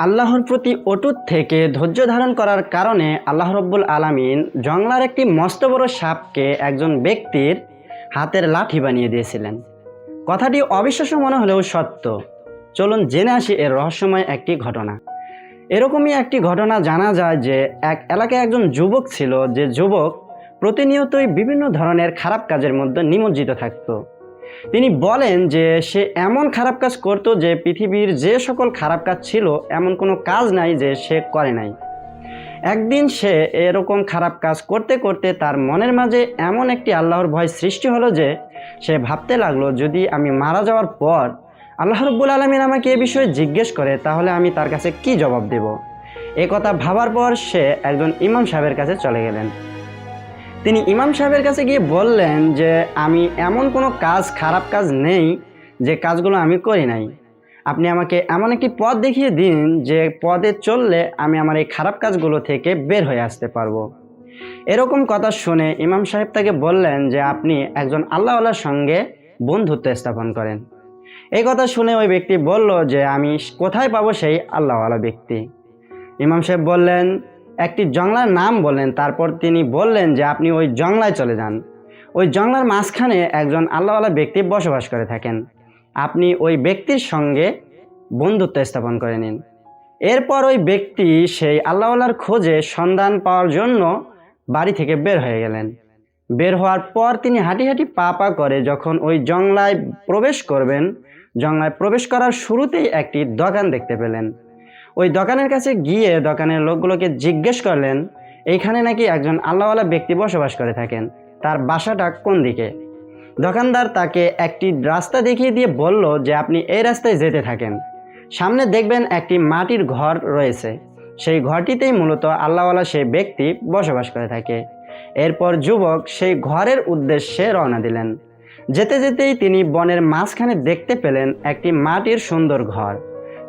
আল্লাহর প্রতি অটুট থেকে ধৈর্য ধারণ করার কারণে আল্লাহ রব্বুল আলামিন জংলার একটি মস্ত বড় সাপকে একজন ব্যক্তির হাতের লাঠি বানিয়ে দিয়েছিলেন। কথাটি অবিশ্বাস্য মনে হলেও সত্য। চলুন জেনে আসি এর রহস্যময় একটি ঘটনা। এরকমই একটি ঘটনা জানা যায় যে এক এলাকায় একজন যুবক ছিল যে যুবক প্রতিনিয়তই বিভিন্ন ধরনের খারাপ কাজের মধ্যে নিমজ্জিত থাকতো। তিনি বলেন যে সে এমন খারাপ কাজ করত যে পৃথিবীর যে সকল খারাপ কাজ ছিল, এমন কোনো কাজ নাই যে সে করে নাই। একদিন সে এরকম খারাপ কাজ করতে করতে তার মনের মাঝে এমন একটি আল্লাহর ভয় সৃষ্টি হলো যে সে ভাবতে লাগল, যদি আমি মারা যাওয়ার পর আল্লাহ রব্বুল আলমিন আমাকে এ বিষয়ে জিজ্ঞেস করে, তাহলে আমি তার কাছে কি জবাব দেব? এ কথা ভাবার পর সে একজন ইমাম সাহেবের কাছে চলে গেলেন। তিনি ইমাম সাহেবের কাছে গিয়ে বললেন যে, আমি এমন কোনো কাজ, খারাপ কাজ নেই যে কাজগুলো আমি করি নাই। আপনি আমাকে এমন একটি পথ দেখিয়ে দিন যে পদে চললে আমি আমার এই খারাপ কাজগুলো থেকে বের হয়ে আসতে পারব। এরকম কথা শুনে ইমাম সাহেব তাকে বললেন যে, আপনি একজন আল্লাহওয়ালার সঙ্গে বন্ধুত্ব স্থাপন করেন। এই কথা শুনে ওই ব্যক্তি বলল যে, আমি কোথায় পাবো সেই আল্লাহওয়ালা ব্যক্তি? ইমাম সাহেব বললেন একটি জংলার নাম বললেন, তারপর তিনি বললেন যে আপনি ওই জংলায় চলে যান। ওই জংলার মাঝখানে একজন আল্লাহওয়ালা ব্যক্তি বসবাস করে থাকেন। আপনি ওই ব্যক্তির সঙ্গে বন্ধুত্ব স্থাপন করে নিন। এরপর ওই ব্যক্তি সেই আল্লাহওয়ালার খোঁজে সন্ধান পাওয়ার জন্য বাড়ি থেকে বের হয়ে গেলেন। বের হওয়ার পর তিনি হাঁটি হাঁটি পা পা করে যখন ওই জংলায় প্রবেশ করবেন, জংলায় প্রবেশ করার শুরুতেই একটি দোকান দেখতে পেলেন। ওই দোকানের কাছে গিয়ে দোকানের লোকগুলোকে জিজ্ঞেস করলেন, এইখানে নাকি একজন আল্লাহওয়ালা ব্যক্তি বসবাস করে থাকেন, তার বাসাটা কোন দিকে? দোকানদার তাকে একটি রাস্তা দেখিয়ে দিয়ে বলল যে আপনি এই রাস্তায় যেতে থাকেন। সামনে দেখবেন একটি মাটির ঘর রয়েছে। সেই ঘরটিতেই মূলত আল্লাহওয়ালা সেই ব্যক্তি বসবাস করে থাকে। এরপর যুবক সেই ঘরের উদ্দেশ্যে রওনা দিলেন। যেতে যেতেই তিনি বনের মাঝখানে দেখতে পেলেন একটি মাটির সুন্দর ঘর।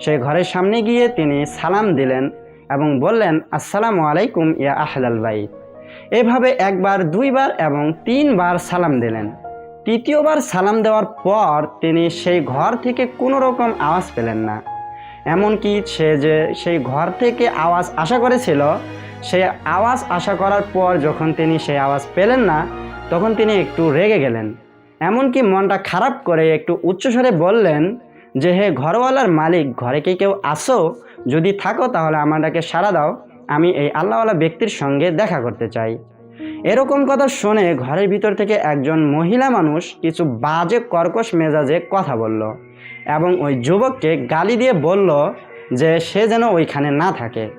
সেই ঘরের সামনে গিয়ে তিনি সালাম দিলেন এবং বললেন, আসসালামু আলাইকুম ইয়া আহলাল বাইত। এভাবে একবার, দুইবার এবং তিনবার সালাম দিলেন। তৃতীয়বার সালাম দেওয়ার পর তিনি সেই ঘর থেকে কোনো রকম আওয়াজ পেলেন না। এমনকি সে যে সেই ঘর থেকে আওয়াজ আশা করেছিল সেই আওয়াজ আশা করার পর যখন তিনি সেই আওয়াজ পেলেন না, তখন তিনি একটু রেগে গেলেন। এমনকি মনটা খারাপ করে একটু উচ্চস্বরে বললেন যে হে ঘরওয়ালার মালিক, ঘরে কি কেউ আসো? যদি থাকো তাহলে আমাকে সাড়া দাও। আমি এই আল্লাহওয়ালা ব্যক্তির সঙ্গে দেখা করতে চাই। এরকম কথা শুনে ঘরের ভিতর থেকে একজন মহিলা মানুষ কিছু বাজে, কর্কশ মেজাজে কথা বলল এবং ওই যুবককে গালি দিয়ে বলল যে সে যেন ওইখানে না থাকে।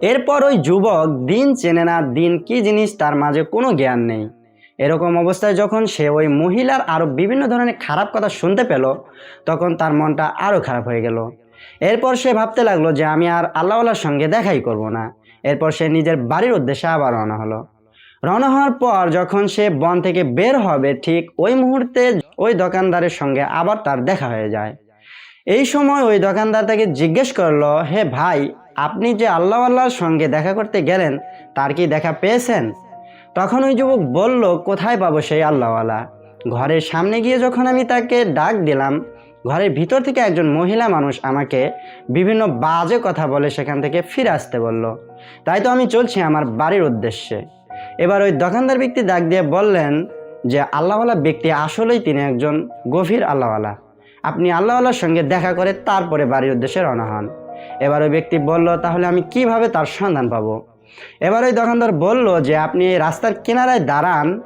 এরপর ওই যুবক দিন চেনে না দিন কি জিনিস তার মাঝে কোনো জ্ঞান নেই। এরকম অবস্থায় যখন সে ওই মহিলার আরও বিভিন্ন ধরনের খারাপ কথা শুনতে পেল, তখন তার মনটা আরও খারাপ হয়ে গেল। এরপর সে ভাবতে লাগল যে আমি আর আল্লাহওয়ালার সঙ্গে দেখাই করব না। এরপর সে নিজের বাড়ির উদ্দেশ্যে আবার রওনা হলো। রওনা হওয়ার পর যখন সে বন থেকে বের হবে, ঠিক ওই মুহূর্তে ওই দোকানদারের সঙ্গে আবার তার দেখা হয়ে যায়। এই সময় ওই দোকানদার তাকে জিজ্ঞেস করল, হে ভাই, আপনি যে আল্লাহ আল্লাহর সঙ্গে দেখা করতে গেলেন, তার কি দেখা পেয়েছেন? তখন ওই যুবক বলল, কোথায় পাবো সেই আল্লাহওয়ালা? ঘরের সামনে গিয়ে যখন আমি তাকে ডাক দিলাম, ঘরের ভিতর থেকে একজন মহিলা মানুষ আমাকে বিভিন্ন বাজে কথা বলে সেখান থেকে ফিরে আসতে বলল। তাই তো আমি চলছি আমার বাড়ির উদ্দেশ্যে। এবার ওই দোকানদার ব্যক্তি ডাক দিয়ে বললেন যে, আল্লাহওয়ালা ব্যক্তি আসলেই তিনি একজন গভীর আল্লাহওয়ালা। আপনি আল্লাহওয়ালার সঙ্গে দেখা করে তারপরে বাড়ির উদ্দেশ্যে রওনা হন। এবার ওই ব্যক্তি বলল, তাহলে আমি কীভাবে তার সন্ধান পাবো? এবার ওই দোকানদার বলল যে, আপনি রাস্তার কিনারায় দাঁড়ান।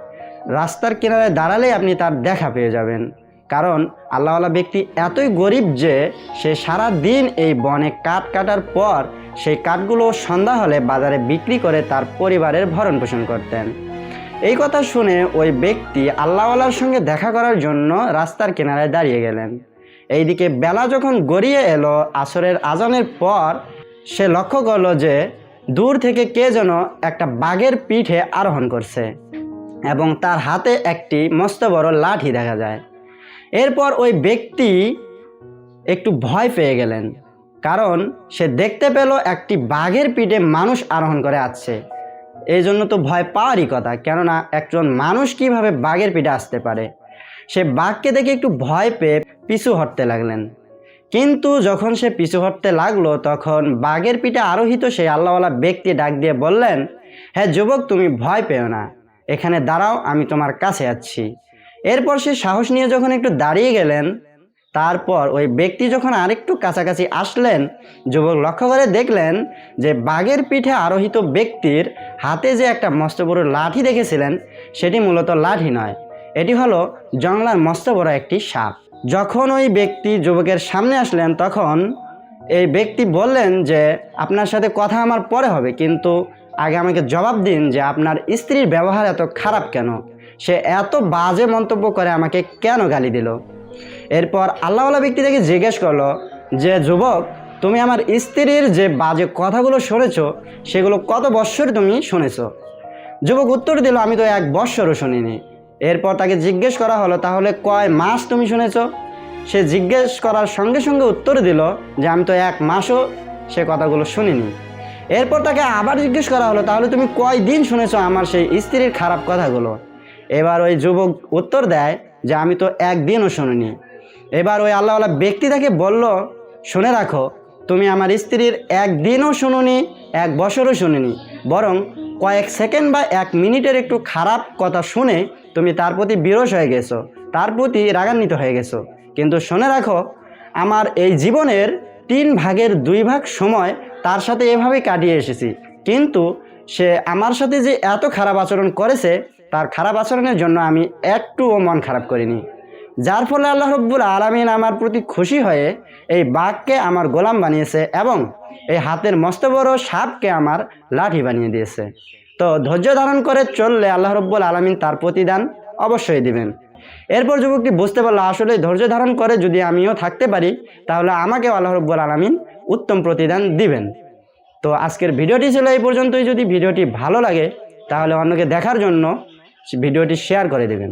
রাস্তার কিনারায় দাঁড়ালেই আপনি তার দেখা পেয়ে যাবেন। কারণ আল্লাহওয়ালা ব্যক্তি এতই গরিব যে, সে সারা দিন এই বনে কাঠ কাটার পর সেই কাঠগুলো সন্ধ্যা হলে বাজারে বিক্রি করে তার পরিবারের ভরণ পোষণ করতেন। এই কথা শুনে ওই ব্যক্তি আল্লাহওয়ালার সঙ্গে দেখা করার জন্য রাস্তার কিনারায় দাঁড়িয়ে গেলেন। এইদিকে বেলা যখন গড়িয়ে এলো, আসরের আজানের পর সে লক্ষ্য করল যে দূর থেকে কে যেন একটা বাঘের পিঠে আরোহণ করছে এবং তার হাতে একটি মস্ত বড় লাঠি দেখা যায়। এরপর ওই ব্যক্তি একটু ভয় পেয়ে গেলেন, কারণ সে দেখতে পেল একটি বাঘের পিঠে মানুষ আরোহণ করে আসছে। এই জন্য তো ভয় পাওয়ারই কথা, কেননা একজন মানুষ কীভাবে বাঘের পিঠে আসতে পারে? সে বাঘকে দেখে একটু ভয় পেয়ে পিছু হটতে লাগলেন। কিন্তু যখন সে পিছু হটতে লাগল, তখন বাঘের পিঠে আরোহিত সেই আল্লাহওয়ালা ব্যক্তি ডাক দিয়ে বললেন হ্যাঁ যুবক, তুমি ভয় পেও না। এখানে দাঁড়াও, আমি তোমার কাছে আছি এরপর সে সাহস নিয়ে যখন একটু দাঁড়িয়ে গেলেন, তারপর ওই ব্যক্তি যখন আরেকটু কাছাকাছি আসলেন, যুবক লক্ষ্য করে দেখলেন যে বাঘের পিঠে আরোহিত ব্যক্তির হাতে যে একটা মস্ত বড় লাঠি দেখেছিলেন, সেটি মূলত লাঠি নয়। এটি হলো জংলার মস্ত বড় একটি সাপ। যখন ওই ব্যক্তি যুবকের সামনে আসলেন, তখন এই ব্যক্তি বললেন যে, আপনার সাথে কথা আমার পরে হবে, কিন্তু আগে আমাকে জবাব দিন যে, আপনার স্ত্রীর ব্যবহার এত খারাপ কেন? সে এত বাজে মন্তব্য করে আমাকে কেন গালি দিল? এরপর আল্লাহওয়ালা ব্যক্তি থেকে জিজ্ঞেস করল যে, যুবক, তুমি আমার স্ত্রীর যে বাজে কথাগুলো শুনেছ, সেগুলো কত বৎসর তুমি শুনেছ? যুবক উত্তর দিল, আমি তো এক বৎসরও শুনিনি। এরপর তাকে জিজ্ঞেস করা হলো, তাহলে কয় মাস তুমি শুনেছ? সে জিজ্ঞেস করার সঙ্গে সঙ্গে উত্তর দিল যে, আমি তো এক মাসও সে কথাগুলো শুনিনি। এরপর তাকে আবার জিজ্ঞেস করা হলো, তাহলে তুমি কয় দিন শুনেছ আমার সেই স্ত্রীর খারাপ কথাগুলো? এবার ওই যুবক উত্তর দেয় যে, আমি তো একদিনও শুনিনি। এবার ওই আল্লাহওয়ালা ব্যক্তি তাকে বলল, শুনে রাখো, তুমি আমার স্ত্রীর একদিনও শুনুনি, এক বছরও শুনিনি। বরং কয়েক সেকেন্ড বা এক মিনিটের একটু খারাপ কথা শুনে তুমি তার প্রতি বিরস হয়ে গেছো, তার প্রতি রাগান্বিত হয়ে গেছো। কিন্তু শুনে রাখো, আমার এই জীবনের তিন ভাগের দুই ভাগ সময় তার সাথে এভাবেই কাটিয়ে এসেছি। কিন্তু সে আমার সাথে যে এত খারাপ আচরণ করেছে, তার খারাপ আচরণের জন্য আমি একটুও মন খারাপ করিনি। যার ফলে আল্লাহ রব্বুল আলমিন আমার প্রতি খুশি হয়ে এই বাঘকে আমার গোলাম বানিয়েছে এবং এই হাতের মস্ত বড় সাপকে আমার লাঠি বানিয়ে দিয়েছে। তো ধৈর্য ধারণ করে চললে আল্লাহ রব্বুল আলমিন তার প্রতিদান অবশ্যই দিবেন। এরপর যুবকটি বুঝতে পারল, আসলে ধৈর্য ধারণ করে যদি আমিও থাকতে পারি, তাহলে আমাকে আল্লাহ রব্বুল আলমিন উত্তম প্রতিদান দিবেন। তো আজকের ভিডিওটি ছিল এই পর্যন্তই। যদি ভিডিওটি ভালো লাগে, তাহলে অন্যকে দেখার জন্য ভিডিওটি শেয়ার করে দেবেন।